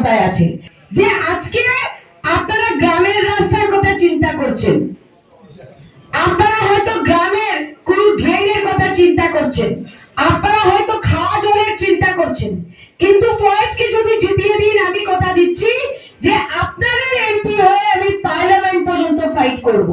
ক্ষমতায় আছে। যে আজকে আপনারা গ্রামের রাস্তার কথা চিন্তা করছেন। আপনারা হয়তো গ্রামের কোন ড্রেনের কথা চিন্তা করছেন। আপনারা হয়তো খাওয়া জলের চিন্তা করছেন। কিন্তু ফয়েজকে যদি জিতিয়ে দিন, আমি কথা দিচ্ছি যে আপনাদের এমপি হয়ে আমি পার্লামেন্ট পর্যন্ত ফাইট করব।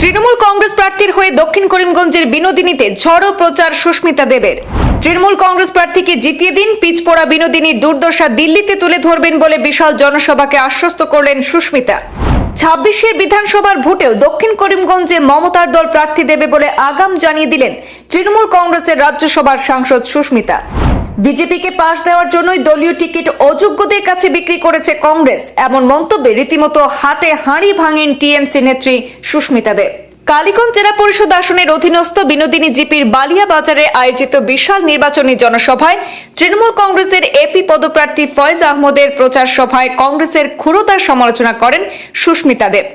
তৃণমূল কংগ্রেস প্রার্থীর হয়ে দক্ষিণ করিমগঞ্জের বিনোদিনীতে ঝড়ো প্রচার সুস্মিতা দেবের। তৃণমূল কংগ্রেস প্রার্থীকে জিতিয়ে দিন, পিচপড়া বিনোদিনীর দুর্দশা দিল্লিতে তুলে ধরবেন বলে বিশাল জনসভাকে আশ্বস্ত করলেন সুস্মিতা। ছাব্বিশের বিধানসভার ভোটেও দক্ষিণ করিমগঞ্জে মমতার দল প্রার্থী দেবে বলে আগাম জানিয়ে দিলেন তৃণমূল কংগ্রেসের রাজ্যসভার সাংসদ সুস্মিতা। বিজেপিকে পাশ দেওয়ার জন্যই দলীয় টিকিট অযোগ্যদের কাছে বিক্রি করেছে কংগ্রেস, এমন মন্তব্যে রীতিমতো হাতে হাঁড়ি ভাঙেন টিএমসি নেত্রী সুস্মিতা দেব। কালীগঞ্জ জেলা পরিষদ আসনের অধীনস্থ বিনোদিনী জিপির বালিয়া বাজারে আয়োজিত বিশাল নির্বাচনী জনসভায় তৃণমূল কংগ্রেসের এপি পদপ্রার্থী ফয়েজ আহমদের প্রচার সভায় কংগ্রেসের ক্ষুরতার সমালোচনা করেন সুস্মিতা দেব।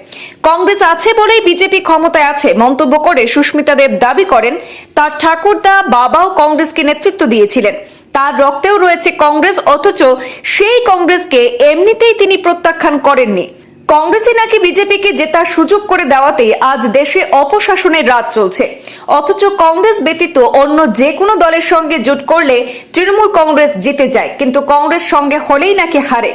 কংগ্রেস আছে বলেই বিজেপি ক্ষমতায় আছে মন্তব্য করে সুস্মিতা দেব দাবি করেন, তার ঠাকুরদা বাবাও কংগ্রেসকে নেতৃত্ব দিয়েছিলেন। তার রক্তেও রয়েছে কংগ্রেস, অথচ সেই কংগ্রেসকে এমনিতেই তিনি প্রত্যাখ্যান করেননি। কংগ্রেসে নাকি বিজেপিকে জেতার সুযোগ করে দেওয়াতেই আজ দেশে অপশাসনের রাজ চলছে। অথচ কংগ্রেস ব্যতীত অন্য যে কোনো দলের সঙ্গে জোট করলে তৃণমূল কংগ্রেস জিতে যায়, কিন্তু কংগ্রেস সঙ্গে হলেই নাকি হারে।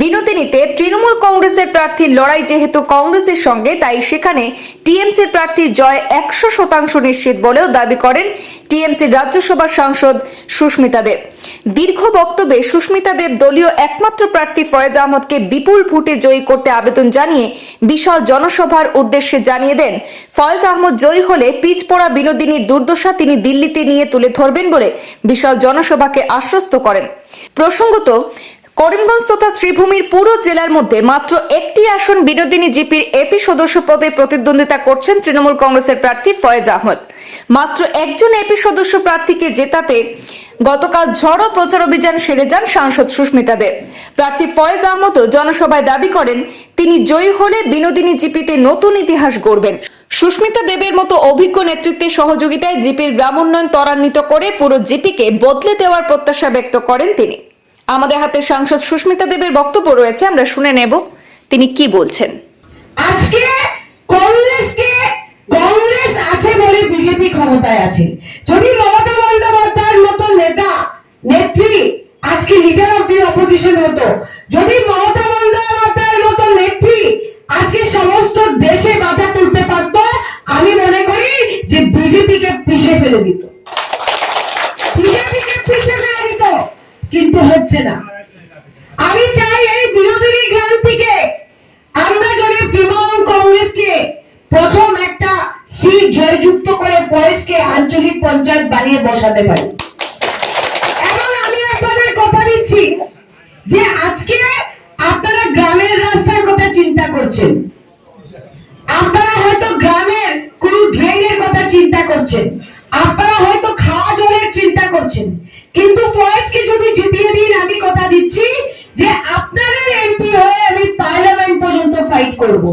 বিনোদিনীতে তৃণমূল কংগ্রেসের প্রার্থীর লড়াই যেহেতু কংগ্রেসের সঙ্গে, তাই সেখানে টিএমসির প্রার্থীর জয় একশো শতাংশ নিশ্চিত বলেও দাবি করেন টিএমসির রাজ্যসভার সাংসদ সুস্মিতা দেব। দীর্ঘ বক্তব্যে সুস্মিতা দেব দলীয় একমাত্র প্রার্থী ফয়েজ আহমদকে বিপুল ভোটে জয়ী করতে আবেদন জানিয়ে বিশাল জনসভার উদ্দেশ্যে জানিয়ে দেন, ফয়েজ আহমদ জয়ী হলে পিচপড়া বিনোদিনীর দুর্দশা তিনি দিল্লিতে নিয়ে তুলে ধরবেন বলে বিশাল জনসভাকে আশ্বস্ত করেন। প্রসঙ্গত, করিমগঞ্জ তথা শ্রীভূমির পুরো জেলার মধ্যে মাত্র একটি আসন বিনোদিনী জিপির এপি সদস্য পদে প্রতিদ্বন্দ্বিতা করছেন তৃণমূল কংগ্রেসের প্রার্থী ফয়েজ আহমদ। মাত্র একজন এপি সদস্য প্রার্থীকে জেতাতে গতকাল ঝড়ো প্রচার অভিযান সেরে যান সাংসদ সুস্মিতা দেব। প্রার্থী ফয়েজ আহমদও জনসভায় দাবি করেন, তিনি জয়ী হলে বিনোদিনী জিপিতে নতুন ইতিহাস গড়বেন। সুস্মিতা দেবের মতো অভিজ্ঞ নেতৃত্বের সহযোগিতায় জিপির গ্রাম উন্নয়ন ত্বরান্বিত করে পুরো জিপিকে বদলে দেওয়ার প্রত্যাশা ব্যক্ত করেন তিনি। আমাদের হাতে সাংসদ সুস্মিতা দেবের বক্তব্য রয়েছে, আমরা শুনে নেব, তিনি কি বলছেন? আজকে ক্ষমতায় আছে। যদি মমতা বন্দ্যোপাধ্যায়ের মতো নেতা, নেত্রী, আজকে লিডার অফ দি অপোজিশন হতো, যদি মমতা বন্দ্যোপাধ্যায়ের মতো নেত্রী আজকে সমস্ত দেশে বাধা তুলতে পারত, আমি মনে করি যে বিজেপিকে পিছিয়ে ফেলে দিত। বিজেপিকে পিছিয়ে ফেলে দিত, কিন্তু হচ্ছে না। আমি চাই এই বিরোধী গ্রাম থেকে আমরা যদি তৃণমূল কংগ্রেসকে দেশকে আঞ্চলিক পঞ্চায়েত বানিয়ে বসাতে পারি। এবং আমি আপনাদের কথা দিচ্ছি যে আজকে আপনারা গ্রামের রাস্তার কথা চিন্তা করছেন। আপনারা হয়তো গ্রামের কোন ড্রেনের কথা চিন্তা করছেন। আপনারা হয়তো খাওয়া জলের চিন্তা করছেন। কিন্তু ফয়েজকে যদি জিতিয়ে দিন, আমি কথা দিচ্ছি যে আপনাদের এমপি হয়ে আমি পার্লামেন্ট পর্যন্ত ফাইট করব।